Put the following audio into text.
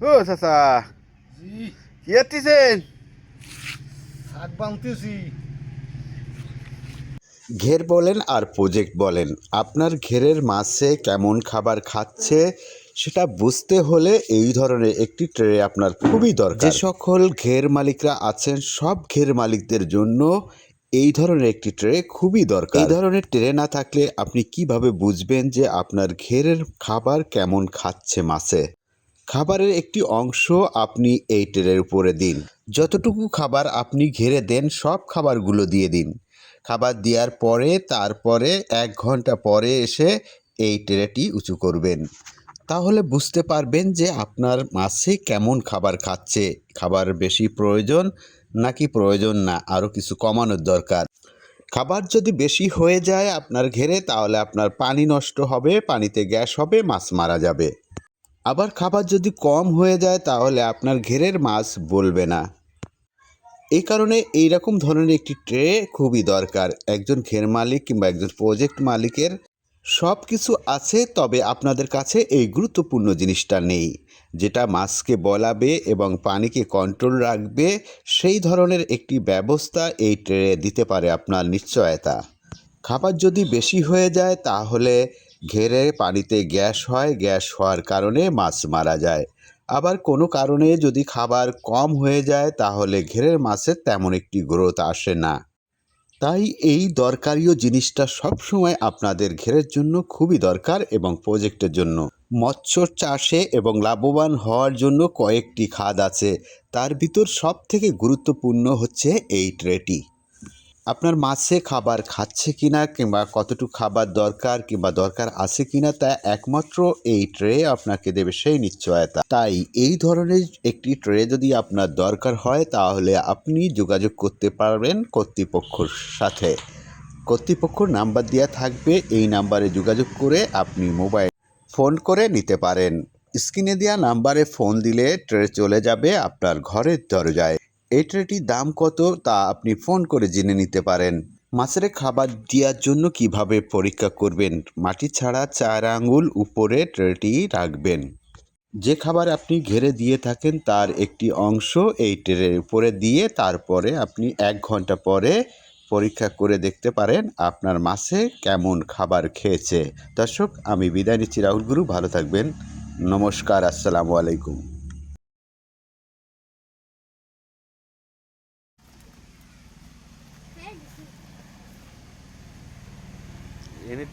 ও চাচা। জি। কি আত্তিছেন শাক বানতেছি। ঘের বলেন আর প্রজেক্ট বলেন আপনার ঘেরের মাছে কেমন খাবার খাচ্ছে সেটা বুঝতে হলে এই ধরনের একটি ট্রে আপনার খুবই দরকার। যে সকল ঘের মালিকরা আছেন সব ঘের মালিকদের জন্য এই ধরনের একটি ট্রে খুবই দরকার। এই ধরনের ট্রে না থাকলে আপনি কীভাবে বুঝবেন যে আপনার ঘেরের খাবার কেমন খাচ্ছে মাছে? খাবারের একটি অংশ আপনি এই ট্রের উপরে দিন। যতটুকু খাবার আপনি ঘেরে দেন, সব খাবারগুলো দিয়ে দিন। খাবার দেওয়ার পরে, তারপরে এক ঘণ্টা পরে এসে এই ট্রেটি উঁচু করবেন। তাহলে বুঝতে পারবেন যে আপনার মাছে কেমন খাবার খাচ্ছে। খাবার বেশি প্রয়োজন নাকি প্রয়োজন না? আরও কিছু কমানোর দরকার। খাবার যদি বেশি হয়ে যায় আপনার ঘেরে, তাহলে আপনার পানি নষ্ট হবে, পানিতে গ্যাস হবে, মাছ মারা যাবে। আবার খাবার যদি কম হয়ে যায় তাহলে আপনার ঘেরের মাছ বলবে না। এই কারণে এই রকম ধরনের একটি ট্রে খুবই দরকার। একজন ঘের মালিক কিংবা একজন প্রজেক্ট মালিকের সব কিছু আছে, তবে আপনাদের কাছে এই গুরুত্বপূর্ণ জিনিসটা নেই। যেটা মাছকে বলাবে এবং পানিকে কন্ট্রোল রাখবে, সেই ধরনের একটি ব্যবস্থা এই ট্রে দিতে পারে আপনার নিশ্চয়তা। খাবার যদি বেশি হয়ে যায় তাহলে ঘেরে পানিতে গ্যাস হয়, গ্যাস হওয়ার কারণে মাছ মারা যায়। আবার কোনো কারণে যদি খাবার কম হয়ে যায়, তাহলে ঘেরের মাছের তেমন একটি গ্রোথ আসে না। তাই এই দরকারিও জিনিসটা সবসময় আপনাদের ঘেরের জন্য খুবই দরকার এবং প্রজেক্টের জন্য। মৎস্য চাষে এবং লাভবান হওয়ার জন্য কয়েকটি খাদ আছে। তার ভিতর সব থেকে গুরুত্বপূর্ণ হচ্ছে এই ট্রেটি। আপনার মাছে খাবার খাচ্ছে কিনা কিংবা কতটুকু খাবার দরকার কিংবা দরকার আছে কিনা তা একমাত্র এই ট্রে আপনাকে দেবে সেই নিশ্চয়তা। তাই এই ধরনের একটি ট্রে যদি আপনার দরকার হয় তাহলে আপনি যোগাযোগ করতে পারবেন কর্তৃপক্ষর সাথে। কর্তৃপক্ষর নাম্বার দেওয়া থাকবে, এই নাম্বারে যোগাযোগ করে আপনি মোবাইল ফোন করে নিতে পারেন। স্ক্রিনে দেওয়া নাম্বারে ফোন দিলে ট্রে চলে যাবে আপনার ঘরের দরজায়। এই ট্রেটির দাম কত তা আপনি ফোন করে জেনে নিতে পারেন। মাছের খাবার দেওয়ার জন্য কীভাবে পরীক্ষা করবেন? মাটি ছাড়া চার আঙুল উপরে ট্রেটি রাখবেন। যে খাবার আপনি ঘেরে দিয়ে থাকেন তার একটি অংশ এই ট্রের উপরে দিয়ে তারপরে আপনি এক ঘণ্টা পরে পরীক্ষা করে দেখতে পারেন আপনার মাছে কেমন খাবার খেয়েছে। দর্শক, আমি বিদায় নিচ্ছি রাহুল গুরু, ভালো থাকবেন। নমস্কার, আসসালামু আলাইকুম। Any